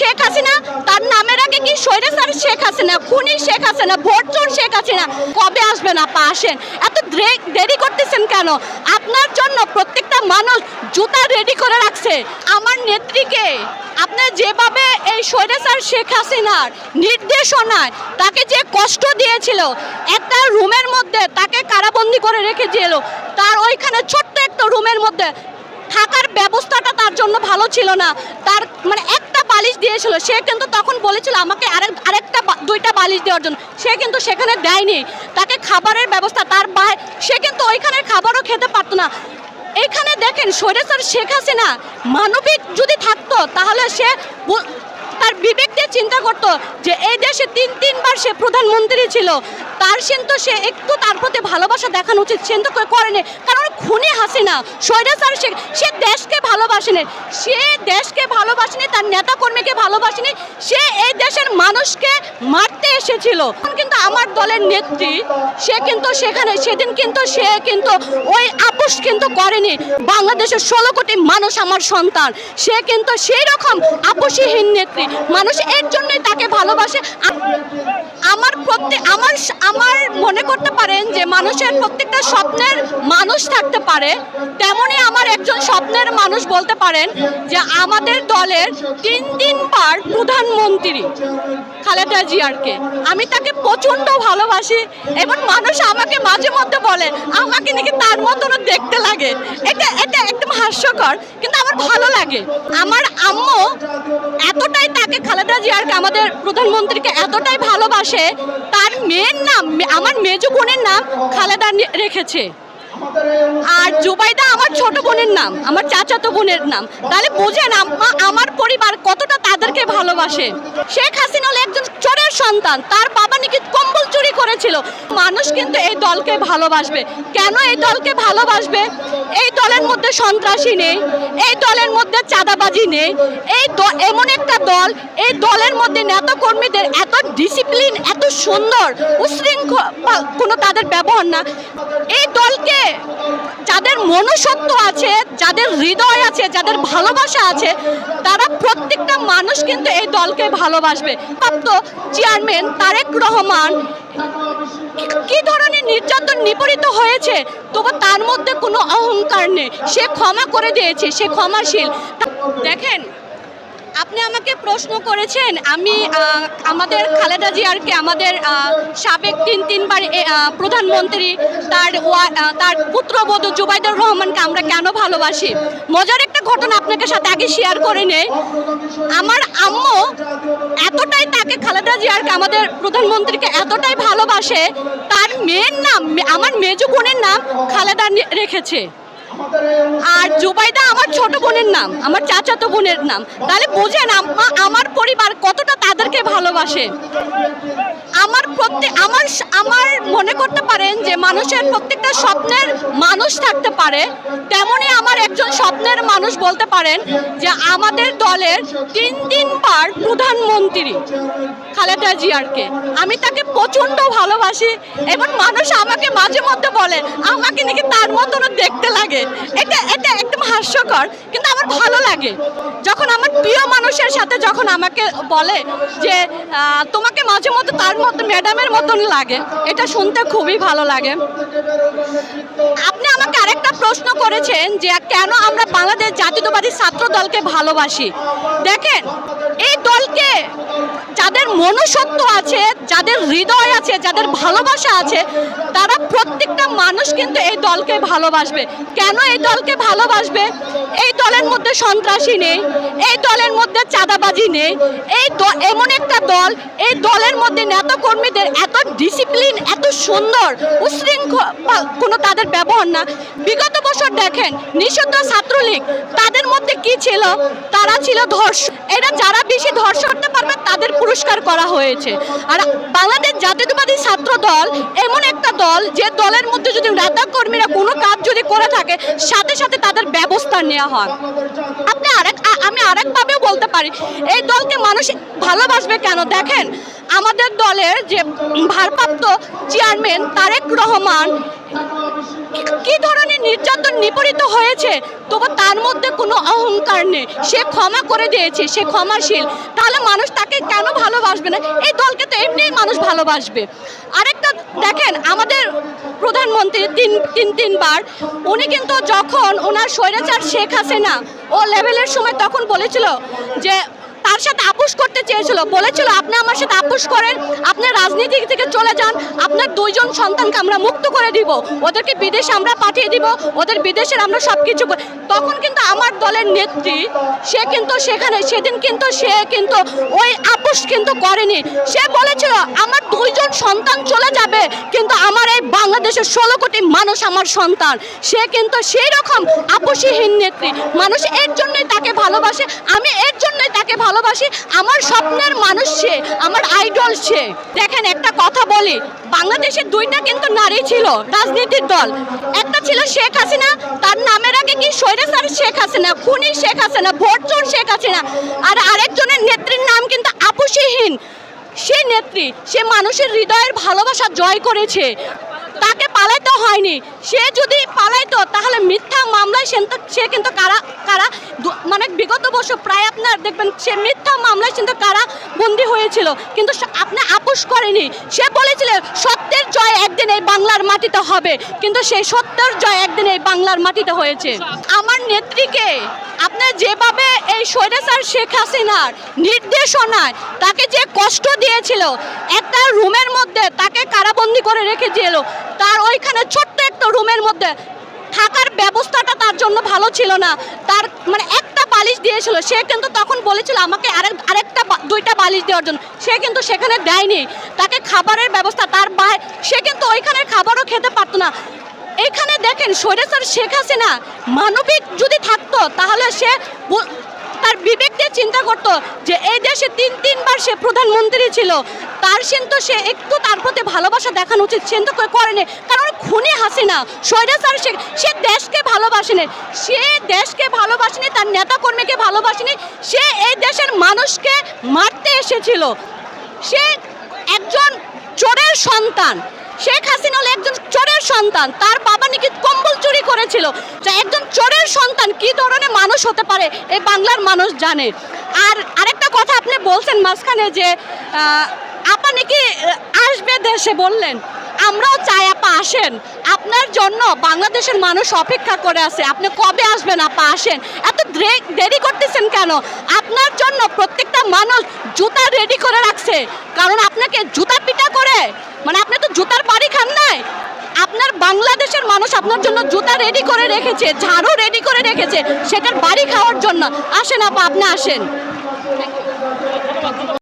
শেখ হাসিনা, তার নামের আগে কি স্বৈরাচার শেখ হাসিনা, খুনি শেখ হাসিনা, ভোটচোর শেখ হাসিনা কবে আসবেন আপা, আসেন। এত দেরি করতেছেন কেন? আপনার জন্য প্রত্যেকটা মানুষ জুতা রেডি করে রাখছে। আমার নেত্রীকে আপনার যেভাবে এই স্বৈরাচার শেখ হাসিনার নির্দেশনায় তাকে যে কষ্ট দিয়েছিল, একটা রুমের মধ্যে তাকে কারাবন্দি করে রেখে রেখেছিল তার ওইখানে ছোট্ট একটা রুমের মধ্যে থাকার ব্যবস্থাটা তার জন্য ভালো ছিল না। তার মানে বালিশ দিয়েছিল, সে কিন্তু তখন বলেছিল আমাকে আরেক, আরেকটা দুইটা বালিশ দেওয়ার জন্য। সে কিন্তু সেখানে দেয়নি। তাকে খাবারের ব্যবস্থা, তার বাইরে সে কিন্তু ওইখানের খাবারও খেতে পারতো না। এখানে দেখেন স্বৈরাচার শেখ হাসিনা মানবিক যদি থাকতো, তাহলে সে তার বিবেক দিয়ে চিন্তা করতো যে এই দেশে তিন তিনবার সে প্রধানমন্ত্রী ছিল। তার কিন্তু সে একটু তার প্রতি ভালোবাসা দেখানো উচিত সে কিন্তু করে- করেনি। কারণ খুনি হাসিনা স্বৈরাচার শেখ, সে সে দেশকে ভালোবাসেনি। সে দেশকে ভালোবাসেনি, তার নেতা কর্মীকে ভালোবাসেনি, সে এই দেশের মানুষকে মারতে এসেছিল। কিন্তু আমার দলের নেত্রী, সে কিন্তু সেখানে, সেদিন কিন্তু সে কিন্তু ওই আপোষ কিন্তু করেনি। বাংলাদেশের ষোলো কোটি মানুষ আমার সন্তান, সে কিন্তু সেই রকম আপোষহীন নেত্রী। মানুষ এর জন্যই তাকে ভালোবাসে। আমার প্রত্যেক আমার আমার মনে করতে পারেন যে মানুষের প্রত্যেকটা স্বপ্নের মানুষ থাকতে পারে, তেমনই আমার একজন স্বপ্নের মানুষ বলতে পারেন যে আমাদের দলের তিন তিনবার প্রধানমন্ত্রী খালেদা জিয়ারকে। আমি তাকে প্রচণ্ড ভালোবাসি এবং মানুষ আমাকে মাঝে মধ্যে বলে, আমাকে নাকি তার মতন দেখতে লাগে। এটা এটা একদম হাস্যকর, কিন্তু আমার ভালো লাগে। আমার আম্মু খালেদা জিয়ারকে আমাদের প্রধানমন্ত্রীকে এতটাই ভালোবাসে, তার মেয়ের নাম আমার মেজো বোনের নাম খালেদা রেখেছে। আর জুবাইদা আমার ছোট বোনের নাম, আমার চাচাতো বোনের নাম। তাহলে বুঝেন আমার পরিবার কতটা তাদেরকে ভালোবাসে। শেখ হাসিনা হলো একজন চোরের সন্তান, তার বাবা নাকি কম্বল চুরি করেছিল। মানুষ কিন্তু এই দলকে ভালোবাসবে। কেন এই দলকে ভালোবাসবে? এই দলের মধ্যে সন্ত্রাসী নেই, এই দলের মধ্যে চাঁদাবাজি নেই, এই এমন একটা দল, এই দলের মধ্যে নেতা কর্মীদের এত ডিসিপ্লিন এত সুন্দর, উশৃঙ্খল, কোনো তাদের ব্যবহার না। এই দলকে যাদের মনুষ্যত্ব আছে, যাদের হৃদয় আছে, যাদের ভালোবাসা আছে, তারা প্রত্যেকটা মানুষ কিন্তু এই দলকে ভালোবাসবে। প্রাপ্ত চেয়ারম্যান তারেক রহমান কি- ধরনের নির্যাতন নিপীড়িত হয়েছে, তবু তার মধ্যে কোনো অহংকার নেই সে ক্ষমা করে দিয়েছে, সে ক্ষমাশীল। দেখেন, আপনি আমাকে প্রশ্ন করেছেন, আমি আমাদের খালেদা জিয়ারকে, আমাদের সাবেক তিন, তিনবার প্রধানমন্ত্রী, তার তার পুত্রবধূ জুবাইদুর রহমানকে আমরা কেন ভালোবাসি? মজার একটা ঘটনা আপনাকে সাথে আগে শেয়ার করে নেই। আমার আম্মু এতটাই তাকে খালেদা জিয়ারকে, আমাদের প্রধানমন্ত্রীকে এতটাই ভালোবাসে, তার মেয়ের নাম, আমার মেজো বোনের নাম খালেদা রেখেছে। আর জুবাইদা আমার ছোট বোনের নাম, আমার চাচাতো বোনের নাম। তাহলে বোঝেন আমার পরিবার কতটা তাদেরকে ভালোবাসে। আমার প্রত্যেক আমার আমার মনে করতে পারেন যে মানুষের প্রত্যেকটা স্বপ্নের মানুষ থাকতে পারে, তেমনি আমার একজন স্বপ্নের মানুষ বলতে পারেন যে আমাদের দলের তিন তিনবার প্রধানমন্ত্রী খালেদা জিয়ারকে। আমি তাকে প্রচণ্ড ভালোবাসি এবং মানুষ আমাকে মাঝে মধ্যে বলে, আমাকে নাকি তার মতন দেখতে লাগে। এটা এটা একদম হাস্যকর, কিন্তু আমার ভালো লাগে। যখন আমার প্রিয় মানুষের সাথে যখন আমাকে বলে যে তোমাকে মাঝে মধ্যে তার মতো, ম্যাডামের মতন লাগে। এটা শুনতে খুবই ভালো লাগে। আপনি আমাকে আরেকটা প্রশ্ন করেছেন যে, কেন আমরা বাংলাদেশ জাতীয়তাবাদী ছাত্র দলকে ভালোবাসি? দেখেন, এই যাদের মনুষ্যত্ব আছে, যাদের হৃদয় আছে, যাদের ভালোবাসা আছে, তারা প্রত্যেকটা মানুষ কিন্তু এই দলকে ভালোবাসবে। কেন এই দলকে ভালোবাসবে? এই দলের মধ্যে সন্ত্রাসী নেই, এই দলের মধ্যে চাঁদাবাজি নেই, এই এমন একটা দল, এই দলের মধ্যে নেতা কর্মীদের এত ডিসিপ্লিন এত সুন্দর, উশৃঙ্খল, কোনো তাদের ব্যবহার না। বিগত বছর দেখেন, নিষিদ্ধ ছাত্রলীগ, তাদের মধ্যে কি ছিল? তারা ছিল ধর্ষণ এটা যারা বেশি ধর্ষণ করতে পারবে তাদের পুরস্কার করা হয়েছে। আর বাংলাদেশ জাতীয়তাবাদী ছাত্র দল এমন একটা দল যে দলের মধ্যে যদি নেতা কর্মীরা কোনো কাজ যদি করে থাকে, সাথে সাথে তাদের ব্যবস্থা নেওয়া হয়। আপনি আরেক আমি আরেকভাবেও বলতে পারি, এই দলকে মানুষ ভালোবাসবে কেন? দেখেন, আমাদের দলের যে ভারপ্রাপ্ত চেয়ারম্যান তারেক রহমান কি ধরনের নির্যাতন নিপীড়িত হয়েছে? তবু তার মধ্যে কোনো অহংকার নেই। সে ক্ষমা করে দিয়েছে, সে ক্ষমাশীল। তাহলে মানুষ তাকে কেন ভালোবাসবে না? এই দলকে তো এমনিই মানুষ ভালোবাসবে। আরেকটা দেখেন, আমাদের প্রধানমন্ত্রী তিন তিন, তিনবার, উনি কিন্তু যখন ওনার স্বৈরাচার শেখ হাসিনা ও লেভেলের সময় তখন বলেছিল যে তার সাথে আপোষ করতে চেয়েছিল, বলেছিল, আপনি আমার সাথে আপোষ করেন, আপনার রাজনীতি থেকে চলে যান, আপনার দুইজন সন্তানকে আমরা মুক্ত করে দিব, ওদেরকে বিদেশে আমরা পাঠিয়ে দিব, ওদের বিদেশের আমরা সব কিছু তখন কিন্তু আমার দলের নেত্রী, সে কিন্তু সেখানে, সেদিন কিন্তু সে কিন্তু ওই আপোষ কিন্তু করেনি। সে বলেছিল, আমার দুইজন সন্তান চলে যাবে, কিন্তু আমার এই বাংলাদেশের ষোলো কোটি মানুষ আমার সন্তান। সে কিন্তু সেই রকম আপোষহীন নেত্রী। মানুষ এর জন্যই তাকে ভালোবাসে, আমি এর জন্যই তাকে ভালোবাসি। আমার স্বপ্নের মানুষ সে, আমার আইডল সে। দেখেন, একটা কথা বলি, বাংলাদেশে দুইটা কিন্তু নারী ছিল, রাজনীতির দল। একটা ছিল শেখ হাসিনা, তার নামের আগে কি স্বৈরাচার শেখ হাসিনা, খুনি শেখ হাসিনা ভোট চোর শেখ হাসিনা। আর আরেকজনের নেত্রীর নাম কিন্তু আপুষিহীন সে নেত্রী, সে মানুষের হৃদয়ের ভালোবাসা জয় করেছে। তাকে পালাইতে হয়নি। সে যদি পালাইতো, তাহলে মিথ্যা মামলায় সে কিন্তু কারা কারা মানে বিগত বছর প্রায় আপনার দেখবেন, সে মিথ্যা মামলায় কিন্তু কারা হয়েছিল কিন্তু আপনি আপোষ করেনি। সে বলেছিল, সত্যের জয় একদিন এই বাংলার মাটিতে হবে। কিন্তু সেই সত্যের জয় একদিন এই বাংলার মাটিতে হয়েছে। আমার নেত্রীকে আপনার যেভাবে এই স্বৈরাচার শেখ হাসিনার নির্দেশনায় তাকে যে কষ্ট দিয়েছিল, একটা রুমের মধ্যে তাকে কারাবন্দি করে রেখে রেখেছিল তার ওইখানে ছোট্ট একটা রুমের মধ্যে থাকার ব্যবস্থাটা তার জন্য ভালো ছিল না। তার মানে একটা বালিশ দিয়েছিল। সে কিন্তু তখন বলেছিল আমাকে আরেক, আরেকটা দুইটা বালিশ দেওয়ার জন্য। সে কিন্তু সেখানে দেয়নি। তাকে খাবারের ব্যবস্থা, তার বাইরে সে কিন্তু ওইখানে খাবারও খেতে পারতো না। এখানে দেখেন স্বৈরাচার শেখ হাসিনা মানবিক যদি থাকতো, তাহলে সে তার বিবেক দিয়ে চিন্তা করতো যে এই দেশে তিন তিনবার সে প্রধানমন্ত্রী ছিল। তার সেন তো সে একটু তার প্রতি ভালোবাসা দেখানো উচিত। সে তো করে- করেনি। কারণ খুনি হাসিনা স্বৈরাচার শেখ, সে দেশকে ভালোবাসেনি। সে দেশকে ভালোবাসেনি, তার নেতাকর্মীকে ভালোবাসেনি। সে এই দেশের মানুষকে মারতে এসেছিল। সে একজন চোরের সন্তান। শেখ হাসিনা হলো একজন চোরের সন্তান। তার বাবা নাকি কম্বল চুরি করেছিল। একজন চোরের সন্তান কি ধরনের মানুষ হতে পারে এই বাংলার মানুষ জানে। আর আরেকটা কথা আপনি বলছেন মাঝখানে যে আপা নাকি আসবে দেশে বললেন। আমরাও চাই আপা আসেন। আপনার জন্য বাংলাদেশের মানুষ অপেক্ষা করে আছে। আপনি কবে আসবেন আপা আসেন? এত দেরি করতেছেন কেন? আপনার জন্য প্রত্যেকটা মানুষ জুতা রেডি করে রাখছে। কারণ আপনাকে জুতা পিটা করে মানে আপনি তো জুতার বাড়ি খান নাই আপনার বাংলাদেশের মানুষ আপনার জন্য জুতা রেডি করে রেখেছে, ঝাড়ু রেডি করে রেখেছে, সেটার বাড়ি খাওয়ার জন্য। আসেন আপা, আপনি আসেন।